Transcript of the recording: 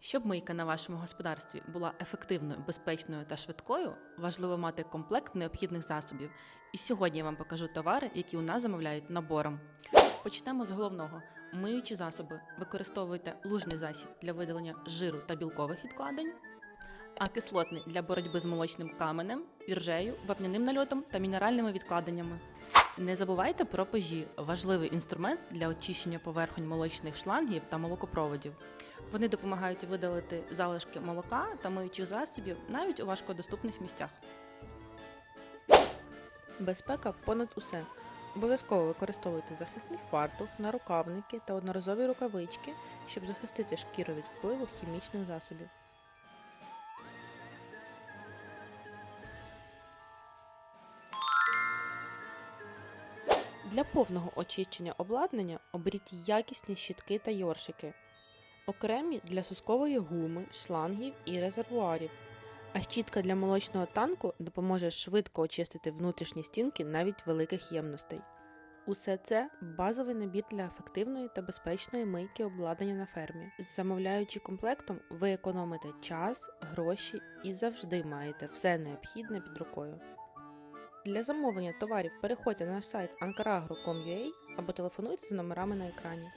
Щоб мийка на вашому господарстві була ефективною, безпечною та швидкою, важливо мати комплект необхідних засобів. І сьогодні я вам покажу товари, які у нас замовляють набором. Почнемо з головного: миючі засоби. Використовуйте лужний засіб для видалення жиру та білкових відкладень, а кислотний для боротьби з молочним каменем, іржею, вапняним нальотом та мінеральними відкладеннями. Не забувайте про пежі важливий інструмент для очищення поверхонь молочних шлангів та молокопроводів. Вони допомагають видалити залишки молока та миючих засобів навіть у важкодоступних місцях. Безпека понад усе. Обов'язково використовуйте захисний фартух, нарукавники та одноразові рукавички, щоб захистити шкіру від впливу хімічних засобів. Для повного очищення обладнання оберіть якісні щітки та йоршики, окремі для соскової гуми, шлангів і резервуарів. А щітка для молочного танку допоможе швидко очистити внутрішні стінки навіть великих ємностей. Усе це базовий набір для ефективної та безпечної мийки обладнання на фермі. Замовляючи комплектом, ви економите час, гроші і завжди маєте все необхідне під рукою. Для замовлення товарів переходьте на наш сайт ankaragro.com.ua або телефонуйте за номерами на екрані.